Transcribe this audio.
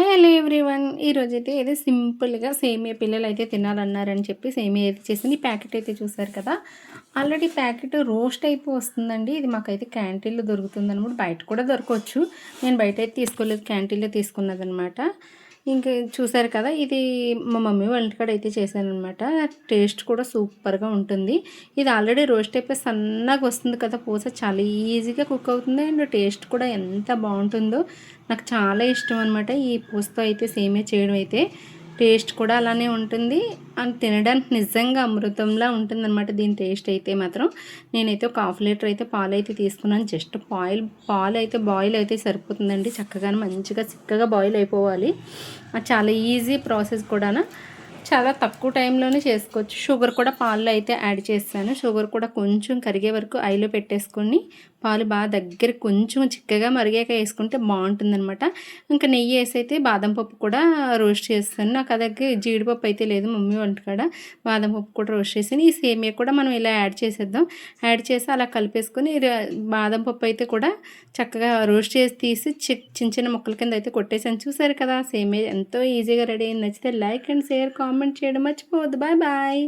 Hello everyone. ఈరోజు అయితే ఏదో సింపుల్గా సేమియా పిల్లలు అయితే తినాలన్నారని చెప్పి సేమియా అయితే చేసింది. ప్యాకెట్ అయితే చూసారు కదా? ఆల్రెడీ ప్యాకెట్ రోస్ట్ అయిపోయి వస్తుందండి ఇది మాకైతే క్యాంటీన్లో దొరుకుతుంది అనమాట బయట కూడా దొరకవచ్చు నేను బయట అయితే తీసుకోలేదు. క్యాంటీన్లో తీసుకున్నదనమాట. ఇంకా చూసారు కదా ఇది మా మమ్మీ వాళ్ళ కాడ అయితే చేశానమాట టేస్ట్ కూడా సూపర్గా ఉంటుంది. ఇది ఆల్రెడీ రోస్ట్ అయిపోయి సన్నగా వస్తుంది కదా పూస చాలా ఈజీగా కుక్ అవుతుంది అండ్ టేస్ట్ కూడా ఎంత బాగుంటుందో నాకు చాలా ఇష్టం అనమాట ఈ పూసతో అయితే సేమే చేయడం అయితే. టేస్ట్ కూడా అలానే ఉంటుంది. అండ్ తినడానికి నిజంగా అమృతంలా ఉంటుందన్నమాట దీని టేస్ట్ అయితే మాత్రం. నేనైతే ఒక హాఫ్ లీటర్ అయితే పాలు అయితే తీసుకున్నాను. జస్ట్ పాయిల్ పాలు అయితే బాయిల్ అయితే సరిపోతుందండి. చక్కగా మంచిగా చిక్కగా బాయిల్ అయిపోవాలి. చాలా ఈజీ ప్రాసెస్ కూడా చాలా తక్కువ టైంలోనే చేసుకోవచ్చు. షుగర్ కూడా పాల్లో అయితే యాడ్ చేస్తాను. షుగర్ కూడా కొంచెం కరిగే వరకు ఐలో పెట్టేసుకొని పాలు బాగా దగ్గర కొంచెం చిక్కగా మరిగాక వేసుకుంటే బాగుంటుందన్నమాట. ఇంకా నెయ్యి వేసి అయితే బాదం పప్పు కూడా రోస్ట్ చేస్తాను. నాకు అదగ్గర జీడిపప్పు అయితే లేదు మమ్మీ వంటకాడ బాదం పప్పు కూడా రోస్ట్ చేసాను ఈ సేమియా కూడా మనం ఇలా యాడ్ చేసేద్దాం. యాడ్ చేసి అలా కలిపేసుకొని బాదం పప్పు అయితే కూడా చక్కగా రోస్ట్ చేసి తీసి చిన్న చిన్న ముక్కల కింద అయితే కొట్టేసాను చూసారు కదా సేమియా ఎంతో ఈజీగా రెడీ అయింది. నచ్చితే లైక్ అండ్ షేర్ కామెంట్ చేయడం మర్చిపోవద్దు. Bye bye.